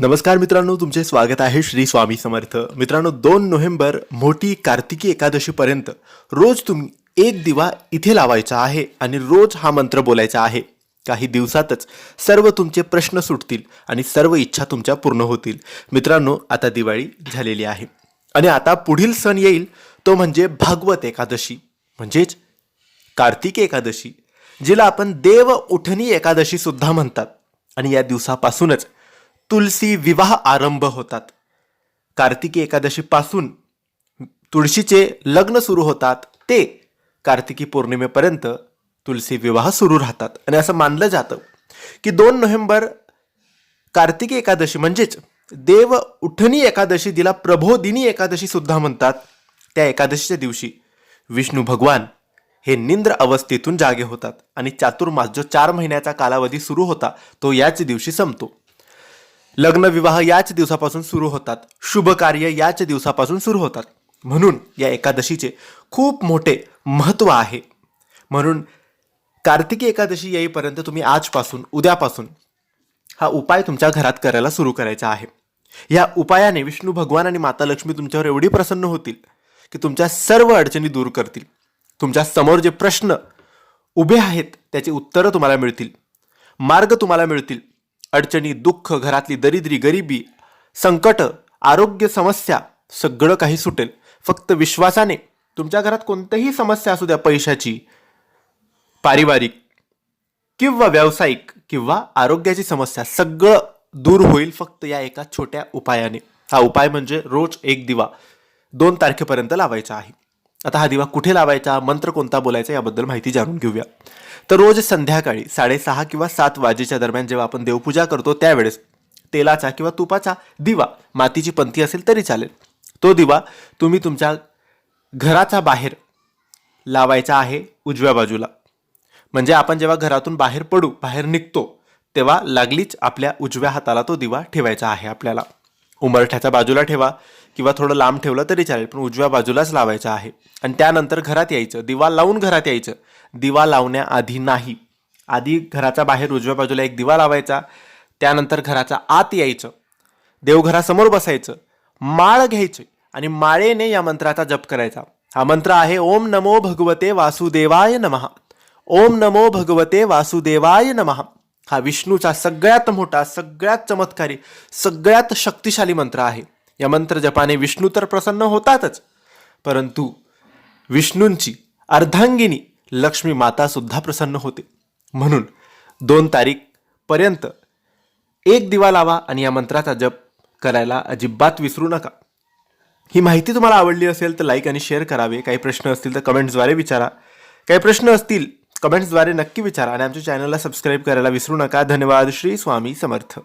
नमस्कार मित्रांनो तुमचे स्वागत आहे श्री स्वामी समर्थ. मित्रांनो दोन नोव्हेंबर मोठी कार्तिकी एकादशीपर्यंत रोज तुम्ही एक दिवा इथे लावायचा आहे आणि रोज हा मंत्र बोलायचा आहे. काही दिवसातच सर्व तुमचे प्रश्न सुटतील आणि सर्व इच्छा तुमच्या पूर्ण होतील. मित्रांनो आता दिवाळी झालेली आहे. आणि आता पुढील सण येईल तो म्हणजे भागवत एकादशी. म्हणजेच कार्तिकी एकादशी जिला आपण देव उठणी एकादशी सुद्धा म्हणतात. आणि या दिवसापासूनच तुलसी विवाह आरंभ होतात. कार्तिकी एकादशीपासून तुळशीचे लग्न सुरू होतात. ते कार्तिकी पौर्णिमेपर्यंत तुलसी विवाह सुरू राहतात. आणि असं मानलं जातं की दोन नोव्हेंबर कार्तिकी एकादशी म्हणजेच देव उठणी एकादशी जिला प्रबोधिनी एकादशी सुद्धा म्हणतात. त्या एकादशीच्या दिवशी विष्णू भगवान हे निंद्र अवस्थेतून जागे होतात. आणि चातुर्मास जो चार महिन्याचा कालावधी सुरू होता तो याच दिवशी संपतो. लग्न विवाह याच दिवसापासून सुरू होतात. शुभ कार्य याच दिवसापासून सुरू होतात. म्हणून या एकादशीचे खूप मोठे महत्त्व आहे. म्हणून कार्तिकी एकादशी येईपर्यंत तुम्ही आजपासून उद्यापासून हा उपाय तुमच्या घरात करायला सुरू करायचा आहे. या उपायाने विष्णू भगवान आणि माता लक्ष्मी तुमच्यावर एवढी प्रसन्न होतील की तुमच्या सर्व अडचणी दूर करतील. तुमच्यासमोर जे प्रश्न उभे आहेत त्याची उत्तरं तुम्हाला मिळतील. मार्ग तुम्हाला मिळतील. अडचणी दुःख घरातली दरिद्री गरिबी संकट आरोग्य समस्या सगळं काही सुटेल. फक्त विश्वासाने तुमच्या घरात कोणतीही समस्या असू द्या पैशाची पारिवारिक किंवा व्यावसायिक किंवा आरोग्याची समस्या सगळं दूर होईल फक्त या एका छोट्या उपायाने. हा उपाय म्हणजे रोज एक दिवा दोन तारखेपर्यंत लावायचा आहे. आता हा दिवा कुठे लावायचा मंत्र कोणता बोलायचा याबद्दल माहिती जाणून घेऊया. तर रोज संध्याकाळी साडेसहा किंवा सात वाजेच्या दरम्यान जेव्हा आपण देवपूजा करतो त्यावेळेस तेलाचा किंवा तुपाचा दिवा मातीची पंथी असेल तरी चालेल. तो दिवा तुम्ही तुमच्या घराच्या बाहेर लावायचा आहे उजव्या बाजूला. म्हणजे आपण जेव्हा घरातून बाहेर पडू बाहेर निघतो तेव्हा लागलीच आपल्या उजव्या हाताला तो दिवा ठेवायचा आहे आपल्याला. उमरठ्याच्या बाजूला ठेवा किंवा थोडं लांब ठेवलं तरी चालेल पण उजव्या बाजूलाच लावायचं आहे. आणि त्यानंतर घरात यायचं. दिवा लावून घरात यायचं. दिवा लावण्याआधी नाही. आधी घराच्या बाहेर उजव्या बाजूला एक दिवा लावायचा. त्यानंतर घराच्या आत यायचं. देवघरासमोर बसायचं. माळ घ्यायची आणि माळेने या मंत्राचा जप करायचा. हा मंत्र आहे ओम नमो भगवते वासुदेवाय नमः. ओम नमो भगवते वासुदेवाय नमः. हा विष्णूचा सगळ्यात मोठा सगळ्यात चमत्कारी सगळ्यात शक्तिशाली मंत्र आहे. या मंत्र जपाने विष्णू तर प्रसन्न होतातच परंतु विष्णूंची अर्धांगिनी लक्ष्मी माता सुद्धा प्रसन्न होते. म्हणून दोन तारीख पर्यंत एक दिवा लावा आणि या मंत्राचा जप करायला अजिबात विसरू नका. ही माहिती तुम्हाला आवडली असेल तर लाईक आणि शेअर करावे. काही प्रश्न असतील तर कमेंट्सद्वारे विचारा. काही प्रश्न असतील कमेंट्सद्वारे नक्की विचारा आणि आमच्या चॅनलला सबस्क्राईब करायला विसरू नका. धन्यवाद. श्री स्वामी समर्थ.